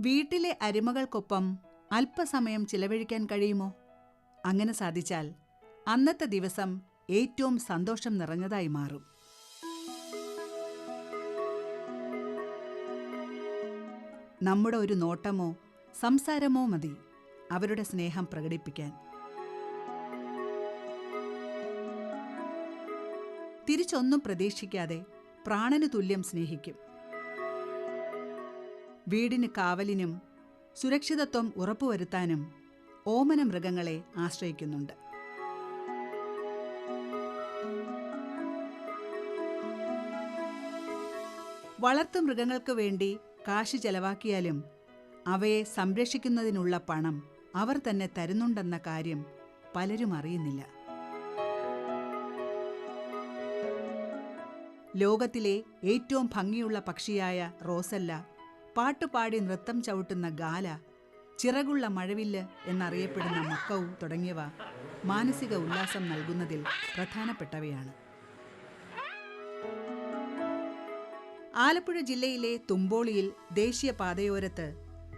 വീട്ടിലെ അരുമകൾക്കൊപ്പം അല്പസമയം ചിലവഴിക്കാൻ കഴിയുമോ? അങ്ങനെ സാധിച്ചാൽ അന്നത്തെ ദിവസം ഏറ്റവും സന്തോഷം നിറഞ്ഞതായി മാറും. നമ്മുടെ ഒരു നോട്ടമോ സംസാരമോ മതി അവരുടെ സ്നേഹം പ്രകടിപ്പിക്കാൻ. തിരിച്ചൊന്നും പ്രതീക്ഷിക്കാതെ പ്രാണന് തുല്യം സ്നേഹിക്കും. വീടിന് കാവലിനും സുരക്ഷിതത്വം ഉറപ്പുവരുത്താനും ഓമന മൃഗങ്ങളെ ആശ്രയിക്കുന്നുണ്ട്. വളർത്തു മൃഗങ്ങൾക്ക് വേണ്ടി കാശ് ചെലവാക്കിയാലും അവയെ സംരക്ഷിക്കുന്നതിനുള്ള പണം അവർ തന്നെ തരുന്നുണ്ടെന്ന കാര്യം പലരും അറിയുന്നില്ല. ലോകത്തിലെ ഏറ്റവും ഭംഗിയുള്ള പക്ഷിയായ റോസല്ല പാട്ടുപാടി നൃത്തം ചവിട്ടുന്ന ഗാല ചിറകുള്ള മഴവില്ല് എന്നറിയപ്പെടുന്ന മക്കവും തുടങ്ങിയവ മാനസിക ഉല്ലാസം നൽകുന്നതിൽ പ്രധാനപ്പെട്ടവയാണ്. ആലപ്പുഴ ജില്ലയിലെ തുമ്പോളിയിൽ ദേശീയ പാതയോരത്ത്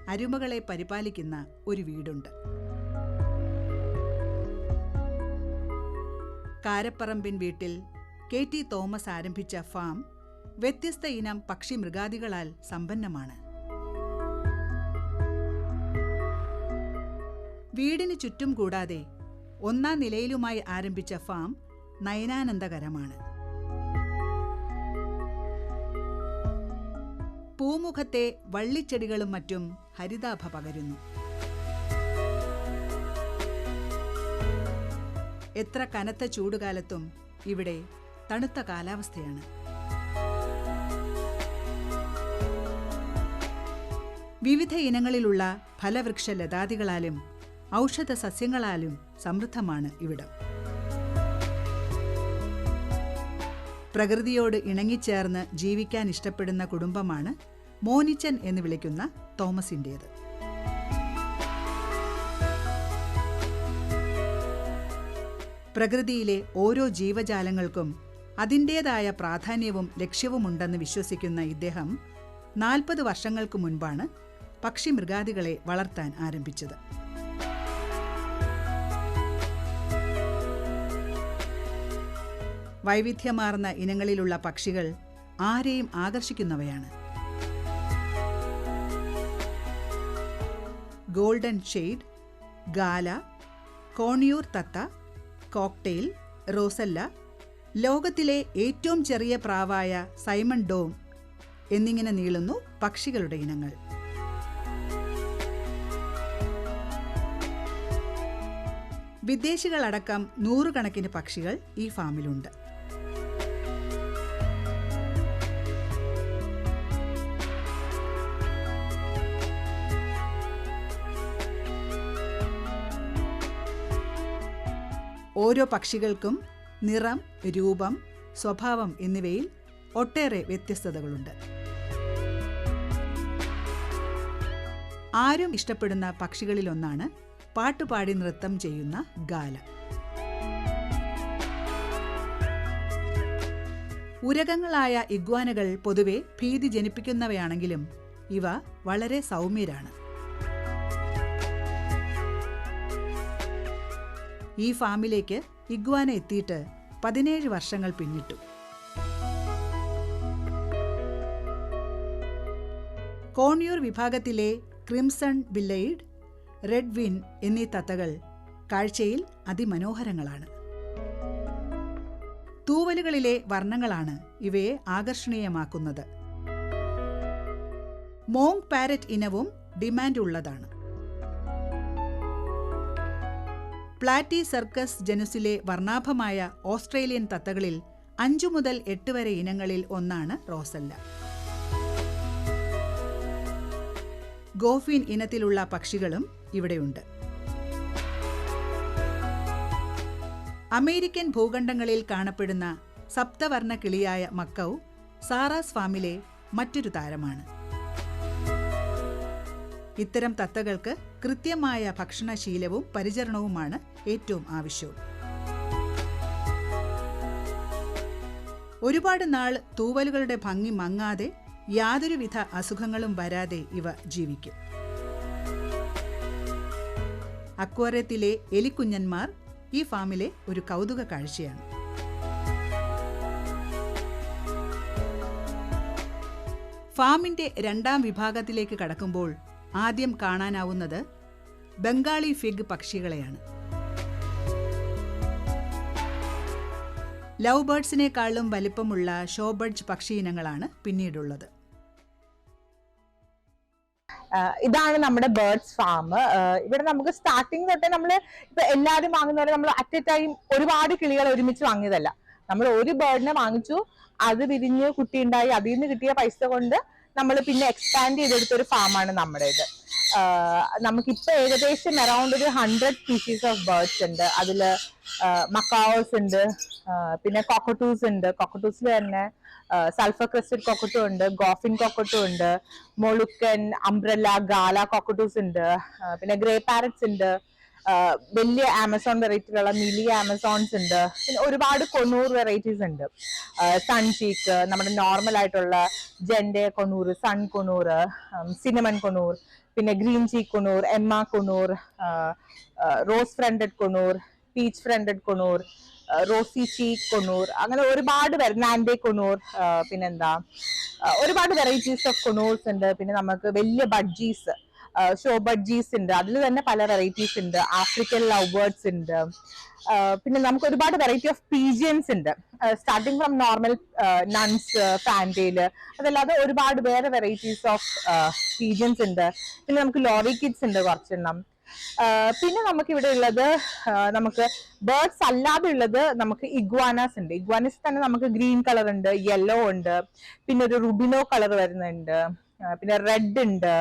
അരുമകളെ പരിപാലിക്കുന്ന ഒരു വീടുണ്ട്. കാരപ്പറമ്പിൻ വീട്ടിൽ കെ ടി തോമസ് ആരംഭിച്ച ഫാം വ്യത്യസ്ത ഇനം പക്ഷി മൃഗാദികളാൽ സമ്പന്നമാണ്. വീടിന് ചുറ്റും കൂടാതെ ഒന്നാം നിലയിലുമായി ആരംഭിച്ച ഫാം നയനാനന്ദകരമാണ്. പൂമുഖത്തെ വള്ളിച്ചെടികളും മറ്റും ഹരിതാഭ പകരുന്നു. എത്ര കനത്ത ചൂടുകാലത്തും ഇവിടെ തണുത്ത കാലാവസ്ഥയാണ്. വിവിധ ഇനങ്ങളിലുള്ള ഫലവൃക്ഷ ലതാദികളാലും ഔഷധ സസ്യങ്ങളാലും സമൃദ്ധമാണ് ഇവിടം. പ്രകൃതിയോട് ഇണങ്ങിച്ചേർന്ന് ജീവിക്കാൻ ഇഷ്ടപ്പെടുന്ന കുടുംബമാണ് മോനിച്ചൻ എന്ന് വിളിക്കുന്ന തോമസിന്റേത് പ്രകൃതിയിലെ ഓരോ ജീവജാലങ്ങൾക്കും അതിന്റേതായ പ്രാധാന്യവും ലക്ഷ്യവുമുണ്ടെന്ന് വിശ്വസിക്കുന്ന ഇദ്ദേഹം നാൽപ്പത് വർഷങ്ങൾക്ക് മുൻപാണ് പക്ഷി മൃഗാദികളെ വളർത്താൻ ആരംഭിച്ചത്. വൈവിധ്യമാർന്ന ഇനങ്ങളിലുള്ള പക്ഷികൾ ആരെയും ആകർഷിക്കുന്നവയാണ്. ഗോൾഡൻ ഷെയ്ഡ് ഗാല കോണിയൂർ തത്ത കോക്ടെയിൽ റോസല്ല ലോകത്തിലെ ഏറ്റവും ചെറിയ പ്രാവായ സൈമൺ ഡോം എന്നിങ്ങനെ നീളുന്നു പക്ഷികളുടെ ഇനങ്ങൾ. വിദേശികളടക്കം നൂറുകണക്കിന് പക്ഷികൾ ഈ ഫാമിലുണ്ട്. ഓരോ പക്ഷികൾക്കും നിറം രൂപം സ്വഭാവം എന്നിവയിൽ ഒട്ടേറെ വ്യത്യസ്തതകളുണ്ട്. ആരും ഇഷ്ടപ്പെടുന്ന പക്ഷികളിലൊന്നാണ് പാട്ടുപാടി നൃത്തം ചെയ്യുന്ന ഗാല. ഉരകങ്ങളായ ഇഗ്വാനകൾ പൊതുവെ ഭീതി ജനിപ്പിക്കുന്നവയാണെങ്കിലും ഇവ വളരെ സൗമ്യരാണ്. ഈ ഫാമിലേക്ക് ഇഗ്വാന എത്തിയിട്ട് പതിനേഴ് വർഷങ്ങൾ പിന്നിട്ടു. കോണിയൂർ വിഭാഗത്തിലെ ക്രിംസൺ ബില്ലൈഡ് റെഡ് വിൻ എന്നീ തത്തകൾ കാഴ്ചയിൽ അതിമനോഹരങ്ങളാണ്. തൂവലുകളിലെ വർണങ്ങളാണ് ഇവയെ ആകർഷണീയമാക്കുന്നത്. മോങ് പാരറ്റ് ഇനവും ഡിമാൻഡ് ഉള്ളതാണ്. പ്ലാറ്റി സർക്കസ് ജനുസിലെ വർണാഭമായ ഓസ്ട്രേലിയൻ തത്തകളിൽ അഞ്ചു മുതൽ എട്ട് വരെ ഇനങ്ങളിൽ ഒന്നാണ് റോസല്ല. ഗോഫിൻ ഇനത്തിലുള്ള പക്ഷികളും ഇവിടെയുണ്ട്. അമേരിക്കൻ ഭൂഖണ്ഡങ്ങളിൽ കാണപ്പെടുന്ന സപ്തവർണ കിളിയായ മക്കൗ സാറാസ് ഫാമിലെ മറ്റൊരു താരമാണ്. ഇത്തരം തത്തകൾക്ക് കൃത്യമായ ഭക്ഷണശീലവും പരിചരണവുമാണ് ഏറ്റവും ആവശ്യവും ഒരുപാട് നാൾ തൂവലുകളുടെ ഭംഗി മങ്ങാതെ യാതൊരുവിധ അസുഖങ്ങളും വരാതെ ഇവ ജീവിക്കും. അക്വാറിയത്തിലെ എലിക്കുഞ്ഞന്മാർ ഈ ഫാമിലെ ഒരു കൗതുക കാഴ്ചയാണ്. ഫാമിന്റെ രണ്ടാം വിഭാഗത്തിലേക്ക് കടക്കുമ്പോൾ ആദ്യം കാണാനാവുന്നത് ബംഗാളി ഫിഗ് പക്ഷികളെയാണ്. ലവ് ബേർഡ്സിനേക്കാളും വലിപ്പമുള്ള ഷോബർഡ്സ് പക്ഷി ഇനങ്ങളാണ് പിന്നീടുള്ളത്. ഇതാണ് നമ്മുടെ ബേർഡ്സ് ഫാം. ഇവിടെ നമുക്ക് സ്റ്റാർട്ടിങ് തൊട്ടേ നമ്മൾ ഇപ്പൊ എല്ലാവരും വാങ്ങുന്ന പോലെ നമ്മൾ അറ്റ് എ ടൈം ഒരുപാട് കിളികൾ ഒരുമിച്ച് വാങ്ങിയതല്ല. നമ്മൾ ഒരു ബേർഡിനെ വാങ്ങിച്ചു അത് വിരിഞ്ഞ് കുട്ടി ഉണ്ടായി അതിൽ നിന്ന് കിട്ടിയ പൈസ കൊണ്ട് നമ്മൾ പിന്നെ എക്സ്പാൻഡ് ചെയ്തെടുത്ത ഒരു ഫാമാണ് നമ്മുടേത്. നമുക്കിപ്പോ ഏകദേശം അറൌണ്ട് ഒരു ഹൺഡ്രഡ് സ്പീഷീസ് ഓഫ് ബേർഡ്സ് ഉണ്ട്. അതിൽ മക്കാവോസ് ഉണ്ട് പിന്നെ കോക്കട്ടൂസ് ഉണ്ട്. കോക്കട്ടൂസിൽ തന്നെ സൾഫർ ക്രസ്റ്റഡ് കൊക്കട്ടും ഉണ്ട് ഗോഫിൻ കൊക്കട്ടും ഉണ്ട് മൊളുക്കൻ അംബ്രല്ല ഗാല കൊക്കട്ടൂസ് ഉണ്ട് പിന്നെ ഗ്രേ പാരറ്റ്സ് ഉണ്ട് വലിയ ആമസോൺ വെറൈറ്റിയിലുള്ള മിലി ആമസോൺസ് ഉണ്ട്. പിന്നെ ഒരുപാട് കൊണ്ണൂർ വെറൈറ്റീസ് ഉണ്ട്. സൺ ചീക്ക് നമ്മുടെ നോർമൽ ആയിട്ടുള്ള jenday conure sun conure cinnamon conure പിന്നെ green cheek conure Emma conure rose fronted conure peach fronted conure rosy cheek conure അങ്ങനെ ഒരുപാട് നാൻഡേ കൊണ്ണൂർ പിന്നെന്താ? ഒരുപാട് വെറൈറ്റീസ് ഓഫ് കൊണ്ണൂർസ് ഉണ്ട്. പിന്നെ നമുക്ക് വലിയ ബഡ്ജീസ് ഷോ ബഡ്ജീസ് ഉണ്ട്. അതിൽ തന്നെ പല വെറൈറ്റീസ് ഉണ്ട്. ആഫ്രിക്കൻ ലവ് ബേർഡ്സ് ഉണ്ട് പിന്നെ നമുക്ക് ഒരുപാട് വെറൈറ്റി ഓഫ് പീജിയൻസ് ഉണ്ട്. Starting from normal nuns fantail അതല്ലാതെ ഒരുപാട് വേറെ വെറൈറ്റീസ് ഓഫ് പീജിയൻസ് ഉണ്ട്. പിന്നെ നമുക്ക് ലോറി കിഡ്സ് ഉണ്ട് കുറച്ചെണ്ണം. പിന്നെ നമുക്ക് ഇവിടെ ഉള്ളത് നമുക്ക് ബേർഡ്സ് അല്ലാതെ ഉള്ളത് നമുക്ക് ഇഗ്വാനാസ് ഉണ്ട്. ഇഗ്വാനസ് തന്നെ നമുക്ക് ഗ്രീൻ കളർ ഉണ്ട് യെല്ലോ ഉണ്ട്. പിന്നെ ഒരു റുബിനോ കളർ വരുന്നുണ്ട്. പിന്നെ റെഡ് ഉണ്ട്.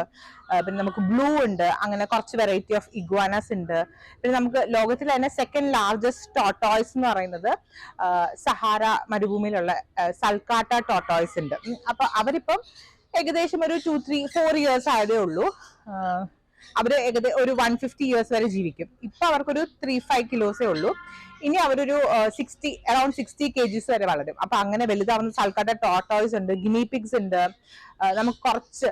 പിന്നെ നമുക്ക് ബ്ലൂ ഉണ്ട്. അങ്ങനെ കുറച്ച് വെറൈറ്റി ഓഫ് ഇഗ്വാനസ് ഉണ്ട്. പിന്നെ നമുക്ക് ലോകത്തിൽ തന്നെ സെക്കൻഡ് ലാർജസ്റ്റ് ടോട്ടോയ്സ് എന്ന് പറയുന്നത് സഹാര മരുഭൂമിയിലുള്ള സൽക്കാട്ട ടോട്ടോയ്സ് ഉണ്ട്. അപ്പൊ അവരിപ്പം ഏകദേശം ഒരു ടു ത്രീ ഫോർ ഇയേഴ്സ് ആയതേ ഉള്ളൂ. അവർ ഏകദേശം ഒരു വൺ ഫിഫ്റ്റി ഇയേഴ്സ് വരെ ജീവിക്കും. ഇപ്പൊ അവർക്കൊരു ത്രീ ഫൈവ് കിലോസേ ഉള്ളൂ. ഇനി അവരൊരു സിക്സ്റ്റി അറൌണ്ട് സിക്സ്റ്റി കെ ജിസ് വരെ വളരും. അപ്പൊ അങ്ങനെ വലുതാവുന്ന സൽക്കാട്ട ടോട്ടോയ്സ് ഉണ്ട് ഗിനി പിഗ്സ് ഉണ്ട് നമുക്ക് കുറച്ച്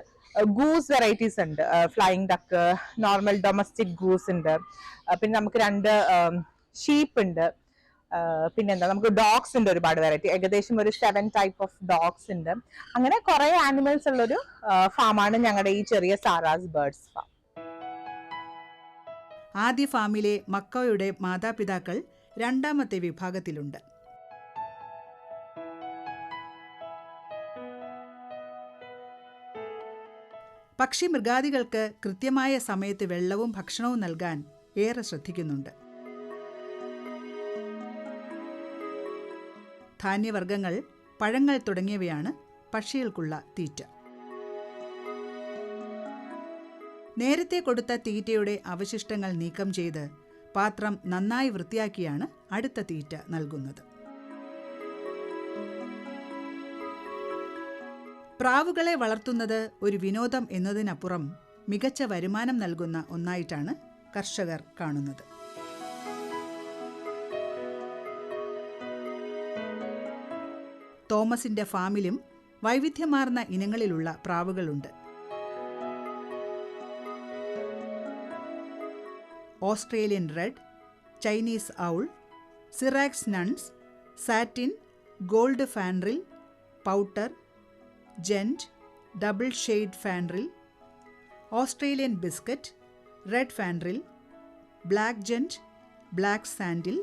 ഗൂസ് വെറൈറ്റീസ് ഉണ്ട്. Flying duck normal domestic goose ഉണ്ട്. പിന്നെ നമുക്ക് രണ്ട് ഷീപ്പ് ഉണ്ട്. പിന്നെന്താ നമുക്ക് ഡോഗ്സ് ഉണ്ട് ഒരുപാട് വെറൈറ്റി ഏകദേശം ഒരു സെവൻ ടൈപ്പ് ഓഫ് ഡോഗ്സ് ഉണ്ട്. അങ്ങനെ കുറെ ആനിമൽസ് ഉള്ളൊരു ഫാമാണ് ഞങ്ങളുടെ ഈ ചെറിയ സാറാസ് ബേർഡ്സ് ഫാം ആദ്യ ഫാമിലെ മക്കോയുടെ മാതാപിതാക്കൾ രണ്ടാമത്തെ വിഭാഗത്തിലുണ്ട്. പക്ഷി മൃഗാദികൾക്ക് കൃത്യമായ സമയത്ത് വെള്ളവും ഭക്ഷണവും നൽകാൻ ഏറെ ശ്രദ്ധിക്കുന്നുണ്ട്. ധാന്യവർഗങ്ങൾ പഴങ്ങൾ തുടങ്ങിയവയാണ് പക്ഷികൾക്കുള്ള തീറ്റ. നേരത്തെ കൊടുത്ത തീറ്റയുടെ അവശിഷ്ടങ്ങൾ നീക്കം ചെയ്ത് പാത്രം നന്നായി വൃത്തിയാക്കിയാണ് അടുത്ത തീറ്റ നൽകുന്നത്. പ്രാവുകളെ വളർത്തുന്നത് ഒരു വിനോദം എന്നതിനപ്പുറം മികച്ച വരുമാനം നൽകുന്ന ഒന്നായിട്ടാണ് കർഷകർ കാണുന്നത്. തോമസിന്റെ ഫാമിലും വൈവിധ്യമാർന്ന ഇനങ്ങളിലുള്ള പ്രാവുകളുണ്ട്. Australian red Chinese owl സിറാക്സ് nuns satin gold fantail pouter giant double shade fantail Australian biscuit red fantail black giant black sandal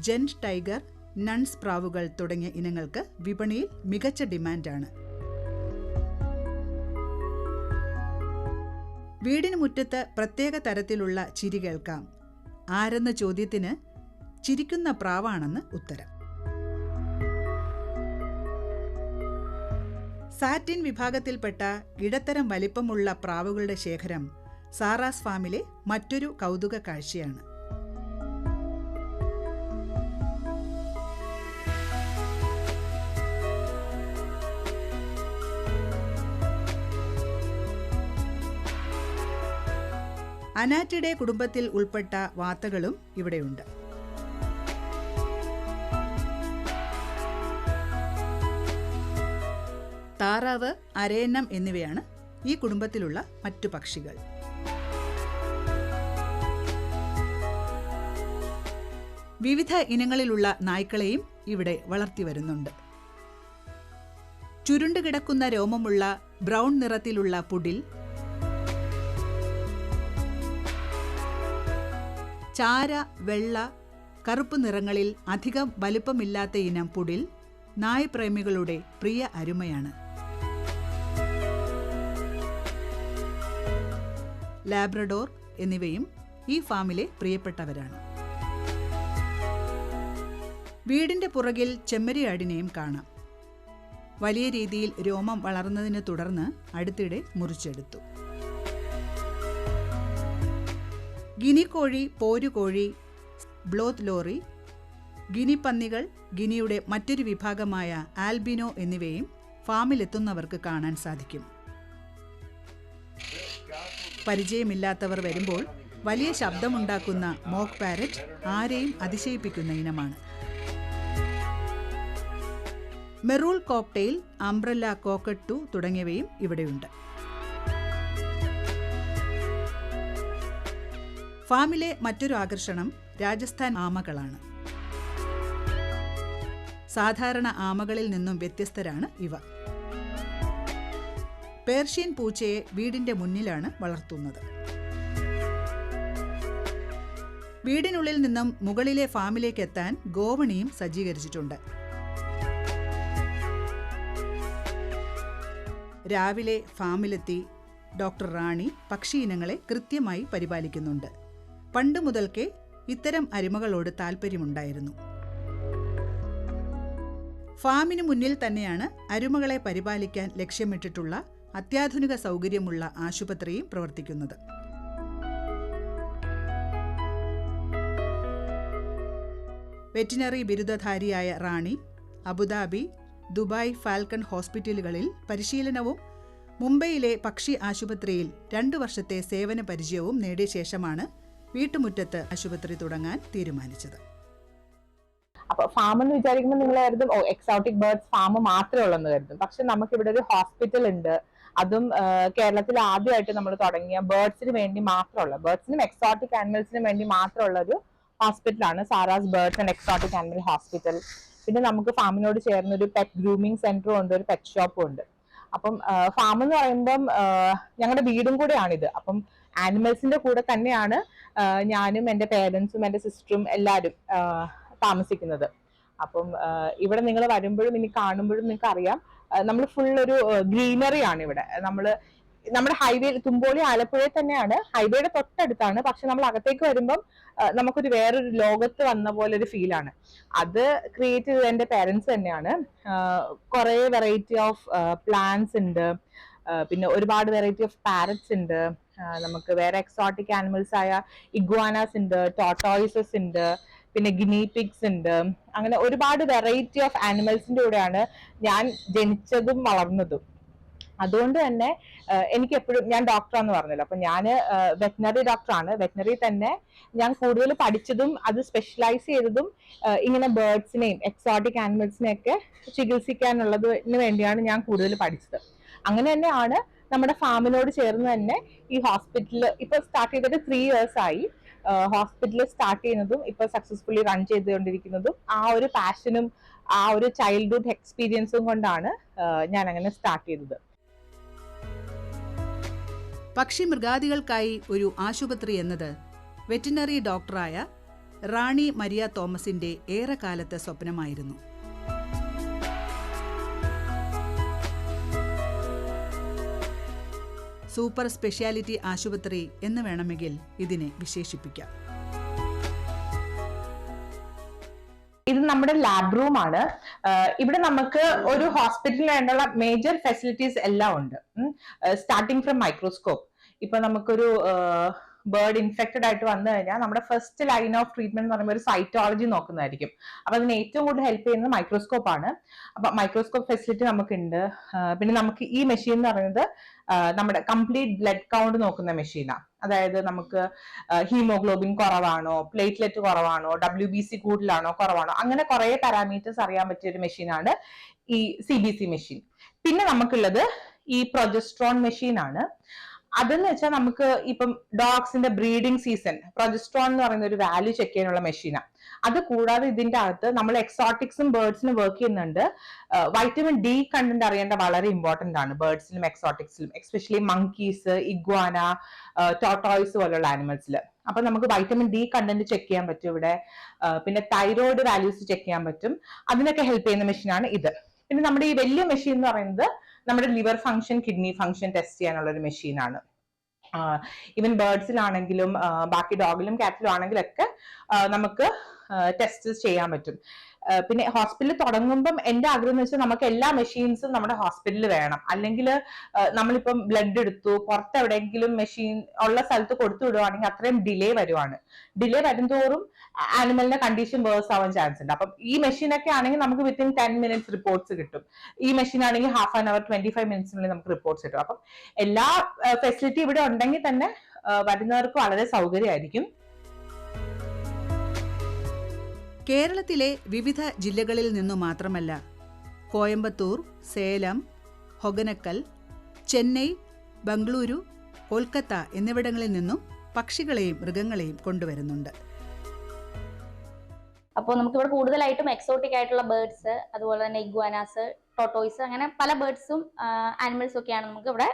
giant tiger nuns പ്രാവുകൾ തുടങ്ങിയ ഇനങ്ങൾക്ക് വിപണിയിൽ മികച്ച ഡിമാൻഡാണ്. വീടിന് മുറ്റത്ത് പ്രത്യേക തരത്തിലുള്ള ചിരി കേൾക്കാം. ആരെന്ന ചോദ്യത്തിന് ചിരിക്കുന്ന പ്രാവാണെന്ന് ഉത്തരം. സാറ്റിൻ വിഭാഗത്തിൽപ്പെട്ട ഇടത്തരം വലിപ്പമുള്ള പ്രാവുകളുടെ ശേഖരം സാറാസ് ഫാമിലെ മറ്റൊരു കൗതുക കാഴ്ചയാണ് അനാറ്റിഡെ കുടുംബത്തിൽ ഉൾപ്പെട്ട വാർത്തകളും ഇവിടെയുണ്ട്. താറാവ് അരയന്നം എന്നിവയാണ് ഈ കുടുംബത്തിലുള്ള മറ്റു പക്ഷികൾ. വിവിധ ഇനങ്ങളിലുള്ള നായ്ക്കളെയും ഇവിടെ വളർത്തി വരുന്നുണ്ട്. ചുരുണ്ടുകിടക്കുന്ന രോമമുള്ള ബ്രൗൺ നിറത്തിലുള്ള പുടിൽ ചാര വെള്ള കറുപ്പ് നിറങ്ങളിൽ അധികം വലിപ്പമില്ലാത്ത ഇനം പുടിൽ നായ്പ്രേമികളുടെ പ്രിയ അരുമയാണ്. ലാബ്രഡോർ എന്നിവയും ഈ ഫാമിലെ പ്രിയപ്പെട്ടവരാണ്. വീടിന്റെ പുറകിൽ ചെമ്മരിയാടിനെയും കാണാം. വലിയ രീതിയിൽ രോമം വളർന്നതിനെ തുടർന്ന് അടുത്തിടെ മുറിച്ചെടുത്തു. ഗിനിക്കോഴി പോരുകോഴി ബ്ലോത്ത് ലോറി ഗിനിപ്പന്നികൾ ഗിനിയുടെ മറ്റൊരു വിഭാഗമായ ആൽബിനോ എന്നിവയും ഫാമിലെത്തുന്നവർക്ക് കാണാൻ സാധിക്കും. പരിചയമില്ലാത്തവർ വരുമ്പോൾ വലിയ ശബ്ദമുണ്ടാക്കുന്ന മോക്ക് പാരറ്റ് ആരെയും അതിശയിപ്പിക്കുന്ന ഇനമാണ്. മെറൂൾ കോക്ടെയിൽ അംബ്രല്ല കോക്കട്ടു തുടങ്ങിയവയും ഇവിടെയുണ്ട്. ഫാമിലെ മറ്റൊരു ആകർഷണം രാജസ്ഥാൻ ആമകളാണ്. സാധാരണ ആമകളിൽ നിന്നും വ്യത്യസ്തരാണ് ഇവ. പേർഷ്യൻ പൂച്ചയെ വീടിന്റെ മുന്നിലാണ് വളർത്തുന്നത്. വീടിനുള്ളിൽ നിന്നും മുകളിലെ ഫാമിലേക്ക് എത്താൻ ഗോവണിയും സജ്ജീകരിച്ചിട്ടുണ്ട്. രാവിലെ ഫാമിലെത്തി ഡോക്ടർ റാണി പക്ഷി ഇനങ്ങളെ കൃത്യമായി പരിപാലിക്കുന്നുണ്ട്. പണ്ട് മുതൽക്കേ ഇത്തരം അരിമകളോട് താല്പര്യമുണ്ടായിരുന്നു ഫാമിന് മുന്നിൽ തന്നെയാണ് അരുമകളെ പരിപാലിക്കാൻ ലക്ഷ്യമിട്ടിട്ടുള്ള അത്യാധുനിക സൗകര്യമുള്ള ആശുപത്രിയും പ്രവർത്തിക്കുന്നത്. Veterinary ബിരുദധാരിയായ Rani Abu Dhabi Dubai falcon ഹോസ്പിറ്റലുകളിൽ പരിശീലനവും മുംബൈയിലെ പക്ഷി ആശുപത്രിയിൽ രണ്ടു വർഷത്തെ സേവന പരിചയവും നേടിയ ശേഷമാണ് വീട്ടുമുറ്റത്ത് ആശുപത്രി തുടങ്ങാൻ തീരുമാനിച്ചത്. അപ്പൊ ഫാം എന്ന് വിചാരിക്കുമ്പോൾ നിങ്ങൾ കരുതും ഓ എക്സോട്ടിക് ബേർഡ്സ് ഫാം മാത്രമേ ഉള്ളെന്ന് കരുതും. പക്ഷെ നമുക്ക് ഇവിടെ ഒരു ഹോസ്പിറ്റൽ ഉണ്ട്. അതും കേരളത്തിൽ ആദ്യമായിട്ട് നമ്മൾ തുടങ്ങിയ ബേർഡ്സിന് വേണ്ടി മാത്രമുള്ള ബേർഡ്സിനും എക്സോട്ടിക് ആനിമൽസിനും വേണ്ടി മാത്രമുള്ള ഒരു ഹോസ്പിറ്റലാണ് Sara's birds and exotic animal hospital പിന്നെ നമുക്ക് ഫാമിനോട് ചേർന്ന് ഒരു പെറ്റ് ഗ്രൂമിങ് സെന്ററും ഉണ്ട് ഒരു പെറ്റ് ഷോപ്പും ഉണ്ട്. അപ്പം ഫാം എന്ന് പറയുമ്പം ഞങ്ങളുടെ വീടും കൂടെയാണിത്. അപ്പം ആനിമൽസിന്റെ കൂടെ തന്നെയാണ് ഞാനും എന്റെ പേരൻസും എന്റെ സിസ്റ്ററും എല്ലാവരും താമസിക്കുന്നത്. അപ്പം ഇവിടെ നിങ്ങൾ വരുമ്പോഴും ഇനി കാണുമ്പോഴും നിങ്ങൾക്ക് അറിയാം. നമ്മൾ ഫുൾ ഒരു ഗ്രീനറി ആണ് ഇവിടെ. നമ്മൾ നമ്മുടെ ഹൈവേ തുമ്പോളി ആലപ്പുഴയിൽ തന്നെയാണ്. ഹൈവേയുടെ തൊട്ടടുത്താണ്. പക്ഷെ നമ്മൾ അകത്തേക്ക് വരുമ്പം നമുക്കൊരു വേറൊരു ലോകത്ത് വന്ന പോലെ ഒരു ഫീലാണ് അത് ക്രിയേറ്റ് ചെയ്തത് എന്റെ പേരൻസ് തന്നെയാണ്. കുറേ വെറൈറ്റി ഓഫ് പ്ലാന്റ്സ് ഉണ്ട്. പിന്നെ ഒരുപാട് വെറൈറ്റി ഓഫ് പാരറ്റ്സ് ഉണ്ട്. നമുക്ക് വേറെ എക്സോട്ടിക് ആനിമൽസ് ആയ ഇഗ്വാനാസ് ഉണ്ട് ടോട്ടോയിസസ് ഉണ്ട് പിന്നെ ഗിനി പിഗ്സ് ഉണ്ട് അങ്ങനെ ഒരുപാട് വെറൈറ്റി ഓഫ് ആനിമൽസിന്റെ കൂടെയാണ് ഞാൻ ജനിച്ചതും വളർന്നതും. അതുകൊണ്ട് തന്നെ എനിക്ക് എപ്പോഴും ഞാൻ ഡോക്ടറാന്ന് പറഞ്ഞല്ലോ. അപ്പൊ ഞാൻ വെറ്റിനറി ഡോക്ടറാണ് വെറ്റിനറി തന്നെ ഞാൻ കൂടുതൽ പഠിച്ചതും അത് സ്പെഷ്യലൈസ് ചെയ്തതും ഇങ്ങനെ ബേർഡ്സിനെയും എക്സോട്ടിക് ആനിമൽസിനെയൊക്കെ ചികിത്സിക്കാനുള്ളതിന് വേണ്ടിയാണ് ഞാൻ കൂടുതൽ പഠിച്ചത്. അങ്ങനെ തന്നെയാണ് നമ്മുടെ ഫാമിനോട് ചേർന്ന് തന്നെ ഈ ഹോസ്പിറ്റൽ ഇപ്പൊ സ്റ്റാർട്ട് ചെയ്തിട്ട് ത്രീ ഇയേഴ്സ് ആയി. ഹോസ്പിറ്റൽ സ്റ്റാർട്ട് ചെയ്യുന്നതും ഇപ്പൊ സക്സസ്ഫുള്ളി റൺ ചെയ്തുകൊണ്ടിരിക്കുന്നതും ആ ഒരു പാഷനും ആ ഒരു ചൈൽഡ്ഹുഡ് എക്സ്പീരിയൻസും കൊണ്ടാണ് ഞാൻ അങ്ങനെ സ്റ്റാർട്ട് ചെയ്തത്. പക്ഷി മൃഗാദികൾക്കായി ഒരു ആശുപത്രി എന്നത് വെറ്റിനറി ഡോക്ടറായ റാണി മരിയ തോമസിന്റെ ഏറെക്കാലത്തെ സ്വപ്നമായിരുന്നു. സൂപ്പർ സ്പെഷ്യാലിറ്റി ആശുപത്രി എന്ന് വേണമെങ്കിൽ ഇതിനെ വിശേഷിപ്പിക്കാം. ഇത് നമ്മുടെ ലാബ് റൂം ആണ്. ഇവിടെ നമുക്ക് ഒരു ഹോസ്പിറ്റലിൽ വേണ്ടുള്ള മേജർ ഫെസിലിറ്റീസ് എല്ലാം ഉണ്ട്. സ്റ്റാർട്ടിങ് ഫ്രം മൈക്രോസ്കോപ്പ് ഇപ്പൊ നമുക്കൊരു ബേർഡ് ഇൻഫെക്റ്റഡ് ആയിട്ട് വന്നു കഴിഞ്ഞാൽ നമ്മുടെ ഫസ്റ്റ് ലൈൻ ഓഫ് ട്രീറ്റ്മെന്റ് എന്ന് പറയുമ്പോൾ ഒരു സൈറ്റോളജി നോക്കുന്നതായിരിക്കും. അപ്പൊ അതിന് ഏറ്റവും കൂടുതൽ ഹെൽപ്പ് ചെയ്യുന്നത് മൈക്രോസ്കോപ്പ് ആണ്. അപ്പൊ മൈക്രോസ്കോപ്പ് ഫെസിലിറ്റി നമുക്കുണ്ട്. പിന്നെ നമുക്ക് ഈ മെഷീൻ എന്ന് പറയുന്നത് നമ്മുടെ കംപ്ലീറ്റ് ബ്ലഡ് കൗണ്ട് നോക്കുന്ന മെഷീനാണ് അതായത് നമുക്ക് ഹീമോഗ്ലോബിൻ കുറവാണോ പ്ലേറ്റ്ലെറ്റ് കുറവാണോ ഡബ്ല്യു ബി സി കൂടുതലാണോ കുറവാണോ അങ്ങനെ കുറെ പാരാമീറ്റേഴ്സ് അറിയാൻ പറ്റിയ ഒരു മെഷീനാണ് ഈ സി ബി സി മെഷീൻ പിന്നെ നമുക്കുള്ളത് ഈ പ്രൊജസ്ട്രോൺ മെഷീനാണ് ആണ്. അതെന്ന് വെച്ചാൽ നമുക്ക് ഇപ്പം ഡോഗ്സിന്റെ ബ്രീഡിംഗ് സീസൺ പ്രൊജസ്ട്രോൺ എന്ന് പറയുന്ന ഒരു വാല്യൂ ചെക്ക് ചെയ്യാനുള്ള മെഷീനാണ് അത് കൂടാതെ ഇതിന്റെ അകത്ത് നമ്മൾ എക്സോട്ടിക്സും ബേർഡ്സിനും വർക്ക് ചെയ്യുന്നുണ്ട്. വൈറ്റമിൻ ഡി കണ്ടന്റ് അറിയേണ്ട വളരെ ഇമ്പോർട്ടന്റ് ആണ് ബേർഡ്സിലും എക്സോട്ടിക്സിലും എക്സ്പെഷ്യലി മങ്കീസ് ഇഗ്വാന ടോട്ടോയ്സ് പോലുള്ള ആനിമൽസിൽ അപ്പൊ നമുക്ക് വൈറ്റമിൻ ഡി കണ്ടന്റ് ചെക്ക് ചെയ്യാൻ പറ്റും ഇവിടെ. പിന്നെ തൈറോയിഡ് വാല്യൂസ് ചെക്ക് ചെയ്യാൻ പറ്റും. അതിനൊക്കെ ഹെൽപ്പ് ചെയ്യുന്ന മെഷീനാണ് ഇത്. പിന്നെ നമ്മുടെ ഈ വലിയ മെഷീൻ എന്ന് പറയുന്നത് നമ്മുടെ liver function kidney function test ചെയ്യാനുള്ള ഒരു മെഷീനാണ് ഈവൻ ബേർഡ്സിലാണെങ്കിലും ബാക്കി ഡോഗിലും കാറ്റിലും ആണെങ്കിലൊക്കെ നമുക്ക് ടെസ്റ്റ് ചെയ്യാൻ പറ്റും. പിന്നെ ഹോസ്പിറ്റലിൽ തുടങ്ങുമ്പം എന്റെ ആഗ്രഹം എന്ന് വെച്ചാൽ നമുക്ക് എല്ലാ മെഷീൻസും നമ്മുടെ ഹോസ്പിറ്റലിൽ വേണം. അല്ലെങ്കിൽ നമ്മളിപ്പം ബ്ലഡ് എടുത്തു പുറത്ത് എവിടെയെങ്കിലും മെഷീൻ ഉള്ള സ്ഥലത്ത് കൊടുത്തു വിടുവാണെങ്കിൽ അത്രയും ഡിലേ വരുവാണ്. ഡിലേ വരുംതോറും ആനിമലിന്റെ കണ്ടീഷൻ വേഴ്സ് ആവാൻ ചാൻസ് ഉണ്ട്. അപ്പം ഈ മെഷീനൊക്കെ ആണെങ്കിൽ നമുക്ക് വിത്തിൻ ടെൻ മിനിറ്റ്സ് റിപ്പോർട്ട്സ് കിട്ടും. ഈ മെഷീൻ ആണെങ്കിൽ half an hour twenty five മിനിറ്റ്സിനുള്ളിൽ നമുക്ക് റിപ്പോർട്ട്സ് കിട്ടും. അപ്പം എല്ലാ ഫെസിലിറ്റി ഇവിടെ ഉണ്ടെങ്കിൽ തന്നെ വരുന്നവർക്ക് വളരെ സൗകര്യമായിരിക്കും. കേരളത്തിലെ വിവിധ ജില്ലകളിൽ നിന്നു മാത്രമല്ല കോയമ്പത്തൂർ സേലം ഹൊഗനക്കൽ ചെന്നൈ ബംഗളൂരു കൊൽക്കത്ത എന്നിവിടങ്ങളിൽ നിന്നും പക്ഷികളെയും മൃഗങ്ങളെയും കൊണ്ടുവരുന്നുണ്ട്. അപ്പോൾ നമുക്കിവിടെ കൂടുതലായിട്ടും എക്സോട്ടിക് ആയിട്ടുള്ള ബേർഡ്സ് അതുപോലെ തന്നെ ഇഗ്വാനാസ് ടോട്ടോയ്സ് അങ്ങനെ പല ബേർഡ്സും ആനിമൽസും ഒക്കെയാണ് നമുക്ക് ഇവിടെ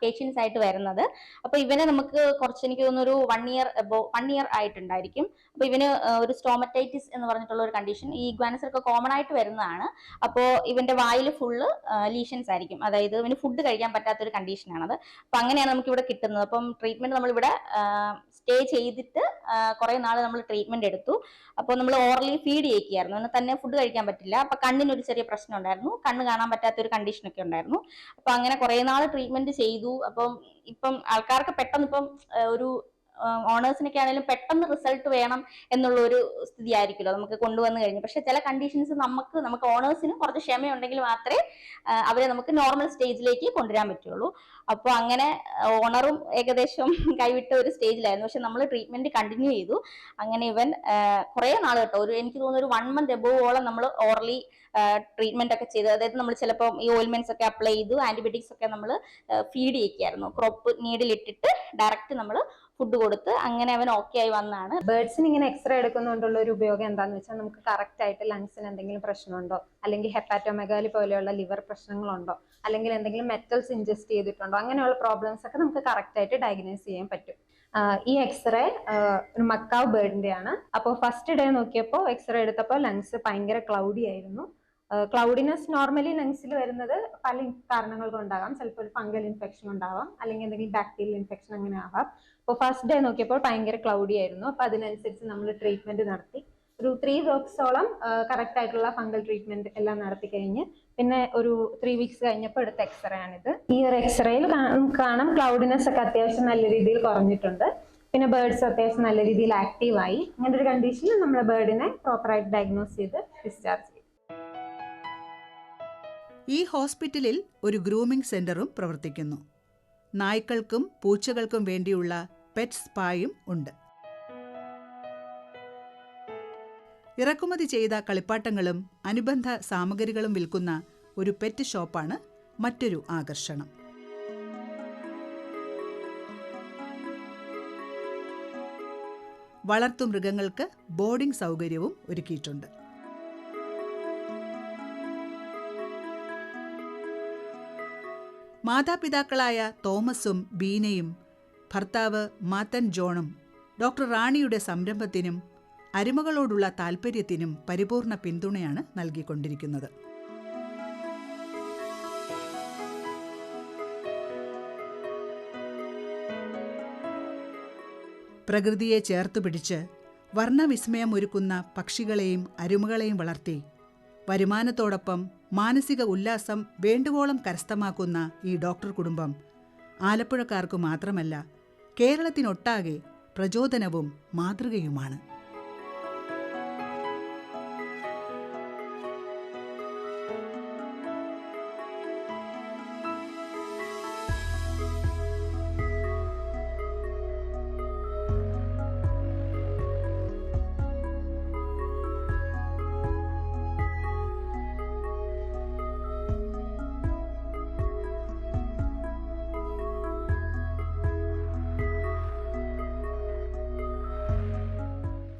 പേഷ്യൻസ് ആയിട്ട് വരുന്നത്. അപ്പൊ ഇവനെ നമുക്ക് കുറച്ച് എനിക്ക് തോന്നുന്നു ഒരു വൺ ഇയർ വൺ ഇയർ ആയിട്ടുണ്ടായിരിക്കും. അപ്പൊ ഇവന് ഒരു സ്റ്റോമറ്റൈറ്റിസ് എന്ന് പറഞ്ഞിട്ടുള്ള ഒരു കണ്ടീഷൻ ഈ ഗ്വാനസർ ഒക്കെ കോമൺ ആയിട്ട് വരുന്നതാണ്. അപ്പോൾ ഇവന്റെ വായിൽ ഫുള്ള് ലീഷൻസ് ആയിരിക്കും. അതായത് ഇവന് ഫുഡ് കഴിക്കാൻ പറ്റാത്ത ഒരു കണ്ടീഷനാണത് അപ്പൊ അങ്ങനെയാണ് നമുക്ക് ഇവിടെ കിട്ടുന്നത്. അപ്പം ട്രീറ്റ്മെന്റ് നമ്മളിവിടെ സ്റ്റേ ചെയ്തിട്ട് കുറെ നാൾ നമ്മൾ ട്രീറ്റ്മെന്റ് എടുത്തു. അപ്പോൾ നമ്മൾ ഓറലി ഫീഡ് ചെയ്യിക്കുകയായിരുന്നു. അവന് തന്നെ ഫുഡ് കഴിക്കാൻ പറ്റില്ല. അപ്പൊ കണ്ണിനൊരു ചെറിയ പ്രശ്നം ഉണ്ടായിരുന്നു. കണ്ണ് കാണാൻ പറ്റാത്ത ഒരു കണ്ടീഷൻ ഒക്കെ ഉണ്ടായിരുന്നു. അപ്പൊ അങ്ങനെ കുറെ നാൾ ട്രീറ്റ്മെന്റ് ചെയ്തു. അപ്പം ഇപ്പം ആൾക്കാർക്ക് പെട്ടെന്ന് ഇപ്പം ഒരു ഓണേഴ്സിനൊക്കെ ആണെങ്കിലും പെട്ടെന്ന് റിസൾട്ട് വേണം എന്നുള്ള ഒരു സ്ഥിതി ആയിരിക്കുമല്ലോ നമുക്ക് കൊണ്ടുവന്ന് കഴിഞ്ഞു. പക്ഷെ ചില കണ്ടീഷൻസ് നമുക്ക് നമുക്ക് ഓണേഴ്സിന് കുറച്ച് ക്ഷമയുണ്ടെങ്കിൽ മാത്രമേ അവരെ നമുക്ക് നോർമൽ സ്റ്റേജിലേക്ക് കൊണ്ടുവരാൻ പറ്റുള്ളൂ. അപ്പോൾ അങ്ങനെ ഓണറും ഏകദേശം കൈവിട്ട ഒരു സ്റ്റേജിലായിരുന്നു. പക്ഷെ നമ്മൾ ട്രീറ്റ്മെന്റ് കണ്ടിന്യൂ ചെയ്തു. അങ്ങനെ ഇവൻ കുറെ നാൾ കേട്ടോ ഒരു എനിക്ക് തോന്നുന്നു ഒരു വൺ മന്ത് എബോവോളം നമ്മൾ ഓർലി ട്രീറ്റ്മെന്റ് ഒക്കെ ചെയ്തു. അതായത് നമ്മൾ ചിലപ്പോൾ ഈ ഓയിൽമെന്റ്സ് ഒക്കെ അപ്ലൈ ചെയ്തു ആന്റിബയോട്ടിക്സ് ഒക്കെ നമ്മൾ ഫീഡ് ചെയ്യിക്കായിരുന്നു. ക്രോപ്പ് നീഡിലിട്ടിട്ട് ഡയറക്റ്റ് നമ്മൾ ഫുഡ് കൊടുത്ത് അങ്ങനെ അവൻ ഓക്കെ ആയി വന്നാണ്. ബേർഡ്സിന് ഇങ്ങനെ എക്സ്റേ എടുക്കുന്നതുകൊണ്ടുള്ള ഒരു ഉപയോഗം എന്താണെന്ന് വെച്ചാൽ നമുക്ക് കറക്റ്റ് ആയിട്ട് ലങ്സിന് എന്തെങ്കിലും പ്രശ്നമുണ്ടോ? അല്ലെങ്കിൽ ഹെപ്പാറ്റോമെഗാലി പോലെയുള്ള ലിവർ പ്രശ്നങ്ങളുണ്ടോ? അല്ലെങ്കിൽ എന്തെങ്കിലും മെറ്റൽസ് ഇൻജസ്റ്റ് ചെയ്തിട്ടുണ്ടോ? അങ്ങനെയുള്ള പ്രോബ്ലംസ് ഒക്കെ നമുക്ക് കറക്റ്റ് ആയിട്ട് ഡയഗ്നോസ് ചെയ്യാൻ പറ്റും. ഈ എക്സ്റേ ഒരു മക്കാവ് ബേർഡിന്റെ ആണ് അപ്പോൾ ഫസ്റ്റ് ഡേ നോക്കിയപ്പോൾ എക്സ്റേ എടുത്തപ്പോൾ ലങ്സ് ഭയങ്കര ക്ലൗഡി ആയിരുന്നു. ക്ലൗഡിനെസ് നോർമലി ലങ്സിൽ വരുന്നത് പല കാരണങ്ങൾ കൊണ്ടാകാം ചിലപ്പോൾ ഒരു ഫംഗൽ ഇൻഫെക്ഷൻ ഉണ്ടാവാം. അല്ലെങ്കിൽ എന്തെങ്കിലും ബാക്ടീരിയൽ ഇൻഫെക്ഷൻ അങ്ങനെ ആവാം. അപ്പോൾ ഫസ്റ്റ് ഡേ നോക്കിയപ്പോൾ ഭയങ്കര ക്ലൗഡി ആയിരുന്നു. അപ്പോൾ അതിനനുസരിച്ച് നമ്മൾ ട്രീറ്റ്മെന്റ് നടത്തി. ഒരു ത്രീ വീക്സോളം കറക്റ്റ് ആയിട്ടുള്ള ഫംഗൽ ട്രീറ്റ്മെന്റ് എല്ലാം നടത്തി കഴിഞ്ഞ് പിന്നെ ഒരു ത്രീ വീക്സ് കഴിഞ്ഞപ്പോൾ എടുത്ത എക്സ്റേ ആണിത്. ഈ ഒരു എക്സ്റേയിൽ കാണാം ക്ലൗഡിനെസ് ഒക്കെ അത്യാവശ്യം നല്ല രീതിയിൽ കുറഞ്ഞിട്ടുണ്ട്. പിന്നെ ബേർഡ്സ് അത്യാവശ്യം നല്ല രീതിയിൽ ആക്റ്റീവ് ആയി. അങ്ങനെ ഒരു കണ്ടീഷനിൽ നമ്മൾ ബേർഡിനെ പ്രോപ്പറായിട്ട് ഡയഗ്നോസ് ചെയ്ത് ഡിസ്ചാർജ് ചെയ്യും. ഈ ഹോസ്പിറ്റലിൽ ഒരു ഗ്രൂമിംഗ് സെന്ററും പ്രവർത്തിക്കുന്നു. നായ്ക്കൾക്കും പൂച്ചകൾക്കും വേണ്ടിയുള്ള പെറ്റ് സ്പായും ഉണ്ട്. ഇറക്കുമതി ചെയ്ത കളിപ്പാട്ടങ്ങളും അനുബന്ധ സാമഗ്രികളും വിൽക്കുന്ന ഒരു പെറ്റ് ഷോപ്പാണ് മറ്റൊരു ആകർഷണം. വളർത്തുമൃഗങ്ങൾക്ക് ബോർഡിംഗ് സൗകര്യവും ഒരുക്കിയിട്ടുണ്ട്. മാതാപിതാക്കളായ തോമസും ബീനയും ഭർത്താവ് മാത്തൻ ജോണും ഡോക്ടർ റാണിയുടെ സംരംഭത്തിനും അരുമകളോടുള്ള താൽപ്പര്യത്തിനും പരിപൂർണ പിന്തുണയാണ് നൽകിക്കൊണ്ടിരിക്കുന്നത്. പ്രകൃതിയെ ചേർത്തുപിടിച്ച് വർണവിസ്മയമൊരുക്കുന്ന പക്ഷികളെയും അരുമകളെയും വളർത്തി വരുമാനത്തോടൊപ്പം മാനസിക ഉല്ലാസം വേണ്ടുവോളം കരസ്ഥമാക്കുന്ന ഈ ഡോക്ടർ കുടുംബം ആലപ്പുഴക്കാർക്ക് മാത്രമല്ല കേരളത്തിനൊട്ടാകെ പ്രചോദനവും മാതൃകയുമാണ്.